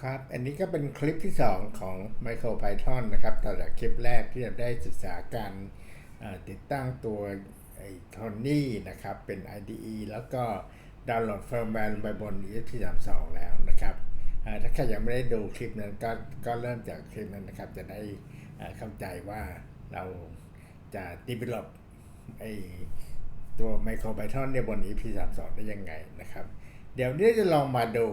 ครับ อันนี้ก็เป็นคลิปที่ 2 ของ MicroPython นะครับต่อจากคลิปแรกที่เราได้ศึกษาการติดตั้งตัวไอ้ Tony นะครับ เป็น IDE แล้วก็ดาวน์โหลดเฟิร์มแวร์ลงไปบน ESP32 แล้วนะครับ ถ้าใครยังไม่ได้ดูคลิปนั้นก็ก็เริ่มจากคลิปนั้นนะครับ จะได้เอ่อเข้าใจว่าเราจะ develop ไอ้ตัว MicroPython เนี่ยบน EP32 ได้ยังไงนะครับ เดี๋ยวนี้จะลองมาดู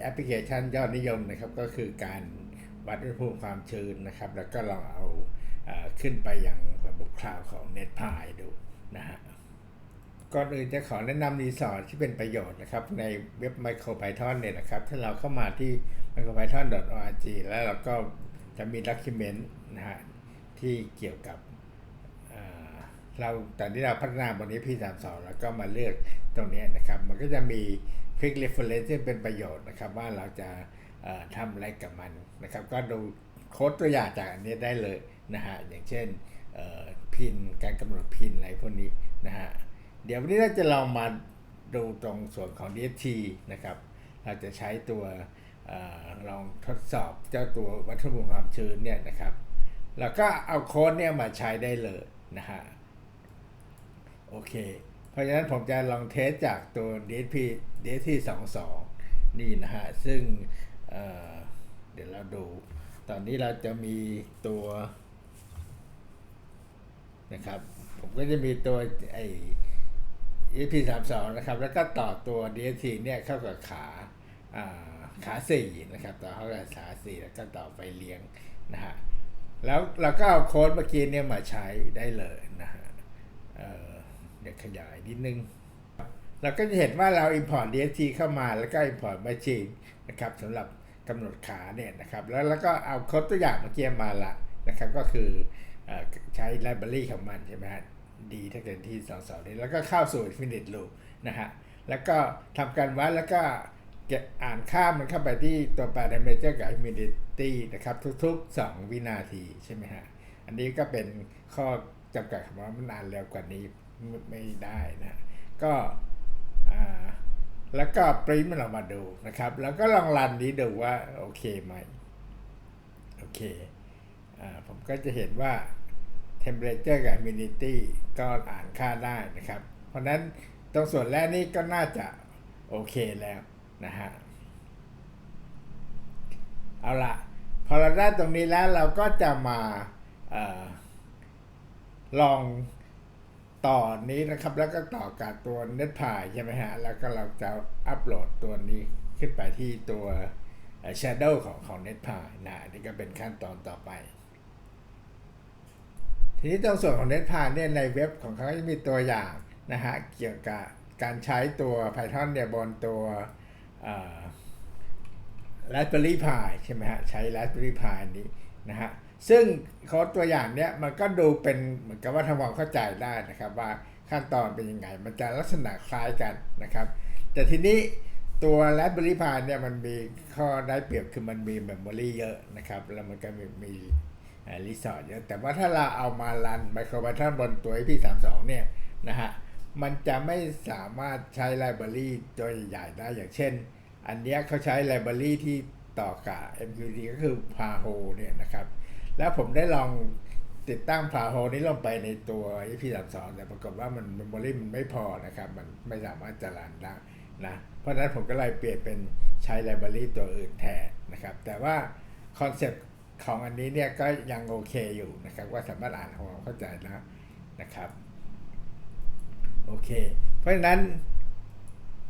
แอปพลิเคชันยอดนิยมนะครับ ก็คือการวัดอุณหภูมิความชื้นนะครับ แล้วก็ลองเอาขึ้นไปยังระบบคลาวด์ของ NetPy ดูนะฮะก่อนอื่นจะขอแนะนำรีสอร์ทที่เป็นประโยชน์นะครับ ในเว็บ MicroPython เนี่ยนะครับ ถ้าเราเข้ามาที่ micropython.org แล้วเราก็จะมี document นะฮะที่เกี่ยวกับเราแตอนที่เราพัฒนาบนนี้ P32 แล้วก็มาเลือกตรงนี้นะครับ มันก็จะมี Quick Reference ที่เป็นประโยชน์นะครับ ว่าเราจะทำอะไรกับมันนะครับ ก็ดูโค้ดตัวอย่างจากอันนี้ได้เลยนะฮะอย่างเช่นพินการกำหนดพินอะไรพวกนี้นะฮะเดี๋ยววันนี้เราจะลองมาดูตรงส่วนของ DST นะครับ เราจะใช้ตัวออลองทดสอบเจ้าตัววัตถุความชื้นเนี่ยนะครับ แล้วก็เอาโค้ดเนี่ยมาใช้ได้เลยนะฮะโอเค เพราะฉะนั้นผมจะลองเทสจากตัว DSP DSP 22 นี่นะฮะ ซึ่งเเดี๋ยวเราดู ตอนนี้เราจะมีตัวนะครับ ผมก็จะมีตัวไอ้ EP 32 นะครับ แล้วก็ต่อตัว DST เนี่ยเข้ากับขาอ่าขา4นะครับต่อเข้ากับขา4แล้วก็ต่อไฟเลี้ยงนะฮะแล้วเราก็เอาโค้ดเมื่อกี้เนี่ยมาใช้ได้เลยนะฮะ เดี๋ยวขยายนิดนึง เราก็จะเห็นว่าเรา import DST เข้ามาแล้วก็ import machine นะครับสำหรับกำหนดขาเนี่ยนะครับ แล้วแล้วก็เอาโค้ดตัวอย่างเมื่อกี้มาละนะครับ ก็คืออใช้ library ของมันใช่ไหมฮะดีถ้าเกิดที่สองสองนี้แล้วก็เข้าสู่ infinite loop นะฮะแล้วก็ทำการวัดแล้วก็อ่านค่ามันเข้าไปที่ตัว parameter กับ humidity นะครับ ทุก ๆ 2 วินาทีใช่ไหมฮะ อันนี้ก็เป็นข้อจำกัดของว่ามันนานเร็วกว่านี้ ไม่ได้นะก็แล้วก็ปริ้นมันออกมาดูนะครับ แล้วก็ลองรันนี้ดูว่าโอเคไหมโอเคอผมก็จะเห็นว่า temperature กับ humidity ก็อ่านค่าได้นะครับ เพราะนั้นตรงส่วนแรกนี่ก็น่าจะโอเคแล้วนะฮะเอาละพอเราได้ตรงนี้แล้วเราก็จะมาออลอง ต่อนี้นะครับ แล้วก็ต่อกับตัว NetPy ใช่ไหมฮะ แล้วก็เราจะอัปโหลดตัวนี้ขึ้นไปที่ตัว Shadow ของของ NetPy นะนี่ก็เป็นขั้นตอนต่อไป ทีนี้ตรงส่วนของ NetPy เนี่ยในเว็บของเขาจะมีตัวอย่างนะฮะ เกี่ยวกับการใช้ตัว Python เนี่ยบนตัว Raspberry Pi ใช่ไหมฮะ ใช้ Raspberry Pi นี้นะฮะ ซึ่งโค้ดตัวอย่างเนี้ยมันก็ดูเป็นเหมือนกับว่าทำความเข้าใจได้นะครับ ว่าขั้นตอนเป็นยังไง มันจะลักษณะคล้ายกันนะครับ แต่ทีนี้ตัว Raspberry Pi เนี่ยมันมีข้อได้เปรียบคือมันมี Memory เยอะนะครับ แล้วมันก็มีมีรีสอร์ทเยอะ แต่ว่าถ้าเราเอามารัน MicroPython บนตัว IP32 เนี่ยนะฮะมันจะไม่สามารถใช้ไลบรารีตัวใหญ่ได้อย่างเช่น อันเนี้ยเขาใช้ไลบรารีที่ต่อกับ MQT ก็คือ Paho เนี่ยนะครับ แล้วผมได้ลองติดตั้ง Paho นี้ลงไปในตัว EP32 แต่ปรากฏว่ามัน Memory มันไม่พอนะครับ มันไม่สามารถจะรันได้นะ เพราะฉะนั้นผมก็เลยเปลี่ยนเป็นใช้ไลบรารีตัวอื่นแทนนะครับ แต่ว่าคอนเซ็ปต์ของอันนี้เนี่ยก็ยังโอเคอยู่นะครับ ว่าสามารถอ่านความเข้าใจแล้วนะครับ โอเค เพราะฉะนั้น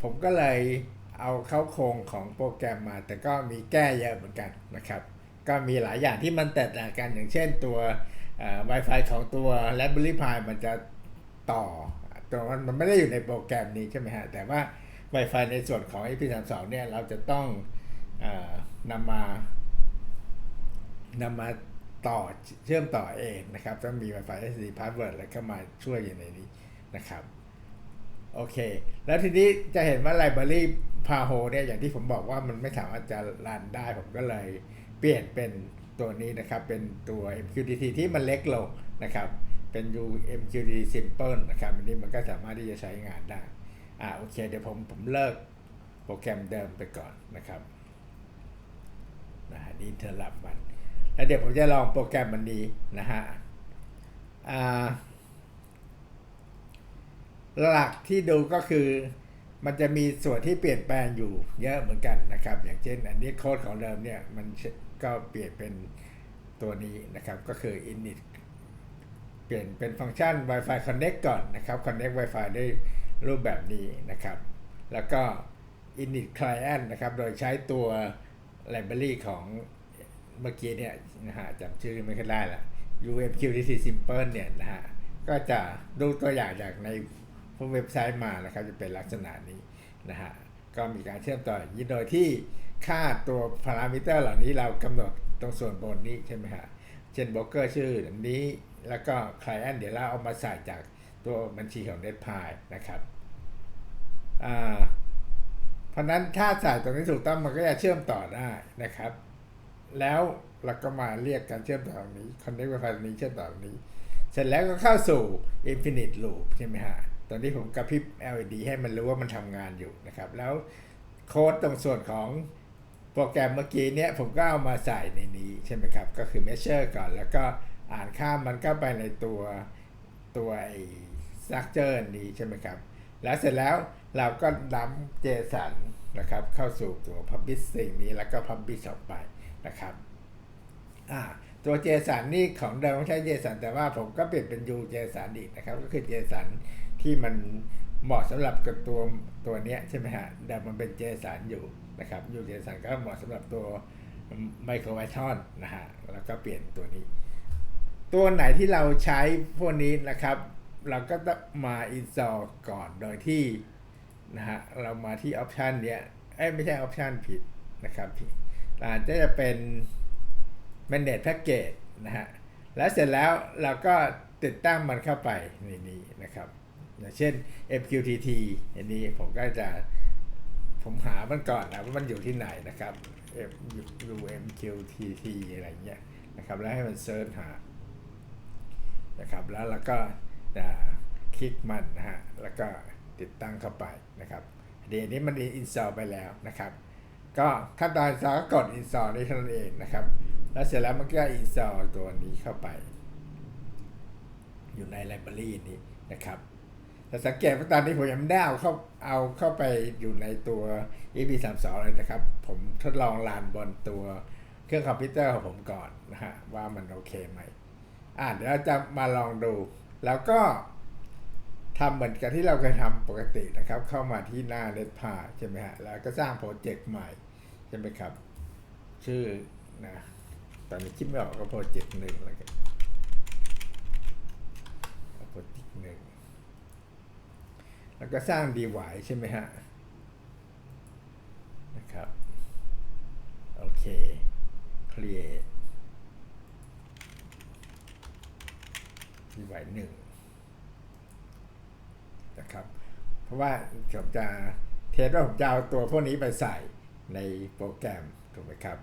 ผมก็เลยเอาเข้าโครงของโปรแกรมมา แต่ก็มีแก้เยอะเหมือนกันนะครับ ก็มีหลายอย่างที่มันแตกต่างกันอย่างเช่นตัว Wi-Fi ของตัว Raspberry Pi มันจะต่อตัวมันมันไม่ได้อยู่ในโปรแกรมนี้ใช่ไหมฮะ แต่ว่า Wi-Fi ในส่วนของ IP32 เนี่ยเราจะต้องอนำมานำมาต่อเชื่อมต่อเองนะครับต้องมี Wi-Fi SD password แล้วก็มาช่วยอยู่ในนี้นะครับโอเค แล้วทีนี้จะเห็นว่า Library Paho เนี่ยอย่างที่ผมบอกว่ามันไม่สามารถจะรันได้ผมก็เลย ปลี่ยนเป็นตัวนี้นะครับ เป็นตัว MQTT ที่มันเล็กลงนะครับ เป็น U MQTT Simple นะครับ อันนี้มันก็สามารถที่จะใช้งานได้ อ่าโอเค เดี๋ยวผมผมเลิกโปรแกรมเดิมไปก่อนนะครับอินเทอร์ลับมัน แล้วเดี๋ยวผมจะลองโปรแกรมมันนี้นะฮะ อ่า หลักที่ดูก็คือมันจะมีส่วนที่เปลี่ยนแปลงอยู่เยอะเหมือนกันนะครับ อย่างเช่น อันนี้โค้ดของเดิมเนี่ยมัน ก็เปลี่ยนเป็นตัวนี้นะครับ ก็คือ init เปลี่ยนเป็นฟังก์ชัน Wi-Fi Connect ก่อนนะครับ Connect Wi-Fi ด้วยรูปแบบนี้นะครับ แล้วก็ init client นะครับ โดยใช้ตัว library ของเมื่อกี้เนี่ยนะฮะจำชื่อไม่ค่อยได้ละ UMQTT Simple เนี่ยนะฮะ ก็จะดูตัวอย่างจากในพวกเว็บไซต์มานะครับ จะเป็นลักษณะนี้นะฮะ ก็มีการเชื่อมต่อย่างนี้โดยที่ ค่าตัวพารามิเตอร์เหล่านี้เรากำหนดตรงส่วนบนนี้ใช่ไหมฮะเช่นโบรกเกอร์ชื่อนี้แล้วก็ client เดี๋ยวเราเอามาใส่จากตัวบัญชีของ NetPie นะครับเพราะนั้นถ้าใส่ตรงนี้ถูกต้องมันก็จะเชื่อมต่อได้นะครับ แล้วเราก็มาเรียกการเชื่อมต่อตรงนี้ connect Wi-Fi ตรงนี้เชื่อมต่อตรงนี้ เสร็จแล้วก็เข้าสู่ infinite loop ใช่ไหมฮะ ตอนนี้ผมกระพริบ LED ให้มันรู้ว่ามันทำงานอยู่นะครับ แล้วโค้ดตรงส่วนของ โปรแกรมเมื่อกี้เนี่ยผมก็เอามาใส่ในนี้ใช่ไหมครับ ก็คือ measure ก่อน แล้วก็อ่านค่ามันก็ไปในตัวตัวไอ้ structure นี้ใช่ไหมครับ แล้วเสร็จแล้วเราก็ดัม JSON นะครับ เข้าสู่ตัว publish string นี้แล้วก็ publish ออกไปนะครับอ่าตัว JSON นี่ของเดิมใช้ JSON แต่ว่าผมก็เปลี่ยนเป็น U JSON อีกนะครับ ก็คือ JSON ที่มันเหมาะสำหรับกับตัวตัวเนี้ยใช่ไหมฮะเดิมมันเป็น JSON อยู่ นะครับ U JSON ก็เหมาะสำหรับตัว Micro Python นะฮะแล้วก็เปลี่ยนตัวนี้ ตัวไหนที่เราใช้พวกนี้นะครับ เราก็ต้องมา install ก่อนโดยที่นะฮะเรามาที่ option เนี้ยเอ้ไม่ใช่ option ผิดนะครับผิดอาจจะเป็น manage package นะฮะแล้วเสร็จแล้วเราก็ติดตั้งมันเข้าไปในนี้นะครับ อย่างเช่น MQTT อันนี้ผมก็จะ ผมหามันก่อนนะว่ามันอยู่ที่ไหนนะครับ F UMQTT อะไรเงี้ยนะครับ แล้วให้มันเซิร์ชหานะครับแล้วเราก็จะคลิกมันนะฮะแล้วก็ติดตั้งเข้าไปนะครับเดี๋ยวนี้มัน install ไปแล้วนะครับ ก็ขั้นตอน install ก็กด install ได้เท่านั้นเองนะครับ แล้วเสร็จแล้วมันก็ install ตัวนี้เข้าไป อยู่ใน library นี้นะครับ แต่สังเกตว่าตอนนี้ผมยังไม่ได้เอาเข้าเอาเข้าไปอยู่ในตัว EP32 เลยนะครับ ผมทดลองลานบนตัวเครื่องคอมพิวเตอร์ของผมก่อนนะฮะว่ามันโอเคไหมอ่าเดี๋ยวเราจะมาลองดู แล้วก็ทำเหมือนกับที่เราเคยทำปกตินะครับ เข้ามาที่หน้า n e t p a ใช่ไหมฮะแล้วก็สร้างโปรเจกต์ใหม่ใช่ไหมครับ ชื่อนะตอนนี้คิดไม่ออกก็โปรเจกต์หนึ่งแล้วกันโปรเจกต์หนึ่ง แล้วก็สร้างดีไวใช่ไหมฮะนะครับโอเค create ดีไวหนึ่งนะครับเพราะว่าผมจะเทสว่าผมจะเอาตัวพวกนี้ไปใส่ในโปรแกรมถูกไหมครับ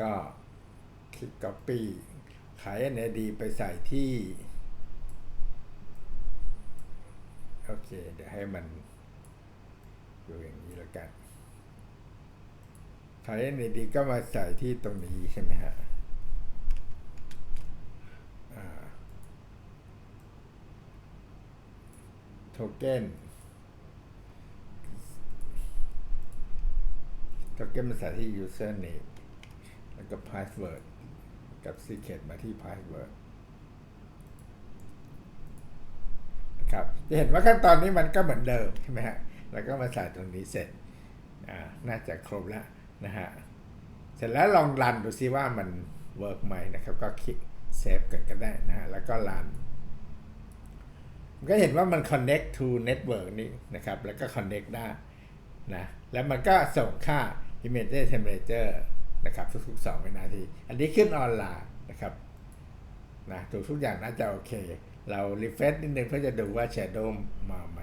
ก็คลิก copy ขาย NAD ไปใส่ที่ โอเค เดี๋ยวให้มันอยู่อย่างนี้แล้วกันขาย NAD ก็มาใส่ที่ตรงนี้ใช่ไหมฮะโทเก้นโทเก้นมาใส่ที่ user name แล้วก็ password กับ secret มาที่ password นะ ครับจะเห็นว่าขั้นตอนนี้มันก็เหมือนเดิมใช่ไหมฮะแล้วก็มาใส่ตรงนี้เสร็จน่าจะครบแล้วนะฮะเสร็จแล้วลองรันดูซิว่ามันเวิร์กไหมนะครับ ก็คลิกเซฟกันก็ได้นะฮะแล้วก็รันก็เห็นว่ามัน connect to network นี้นะครับ แล้วก็ connect ได้นะ แล้วมันก็ส่งค่า image temperature นะครับ ทุกๆ 2 วินาที อันนี้ขึ้นออนไลน์นะครับนะทุกทุกอย่างน่าจะโอเค เรา refresh นิดนึงเพื่อจะดูว่า shadow มาไหม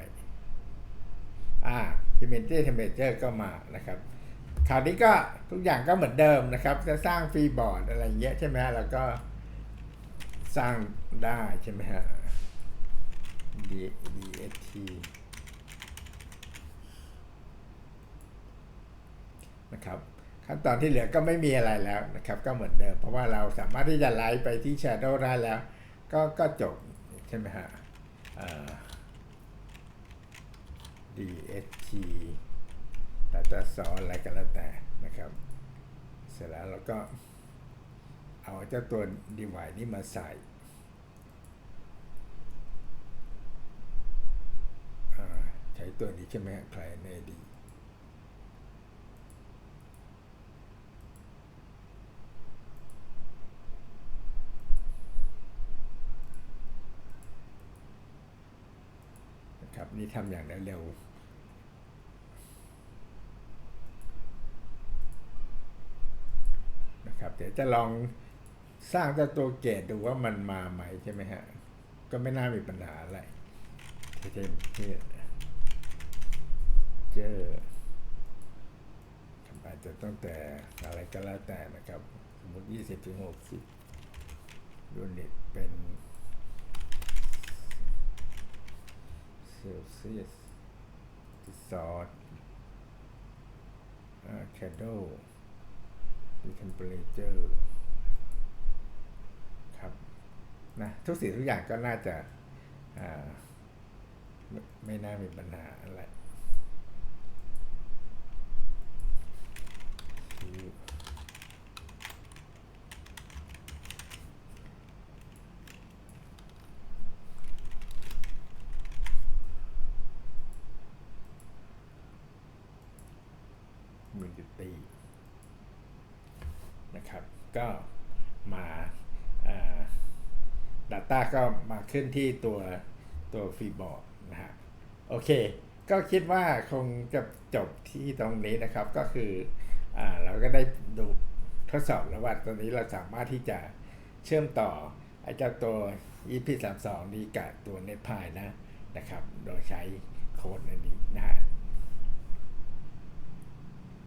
อ่า image temperature ก็มานะครับคราวนี้ก็ทุกอย่างก็เหมือนเดิมนะครับ จะสร้างฟรีบอร์ดอะไรเงี้ยใช่ไหมฮะแล้วก็สร้างได้ใช่ไหมฮะ D DST นะครับขั้นตอนที่เหลือก็ไม่มีอะไรแล้วนะครับ ก็เหมือนเดิม เพราะว่าเราสามารถที่จะไลฟ์ไปที่ Shadow ได้แล้ว ก็ก็จบ ใช่ไหมฮะ DST Data Source อะไรก็แล้วแต่นะครับ เสร็จแล้วเราก็เอาเจ้าตัว device นี้มาใส่ใช้ตัวนี้ใช่ไหมฮะ Client ID ครับนี่ทำอย่างเร็วๆนะครับเดี๋ยวจะลองสร้างเจ้าตัวเกตดูว่ามันมาไหมใช่ไหมฮะ ก็ไม่น่ามีปัญหาอะไรที่จะเจอทำอาจจะตั้งแต่อะไรก็แล้วแต่นะครับ สมมติ20ถึง60ยูนิตเป็น เซลเซียสดิซอร์ดแคดโดดีเทมเปอเรเจอร์ครับนะทุกสิ่งทุกอย่างก็น่าจะไม่ไม่น่ามีปัญหาอะไรคือมินิตี้นะครับ ก็มาา Data ก็มาขึ้นที่ตัวตัวฟีบอร์ดนะฮะโอเค ก็คิดว่าคงจะจบที่ตรงนี้นะครับก็คืออเราก็ได้ดูทดสอบแล้วว่าตอนนี้เราสามารถที่จะเชื่อมต่อไอ้เจ้าตัว EP32 นี้กับตัว NetPy นะนะครับ โดยใช้โค้ดอันนี้นะฮะ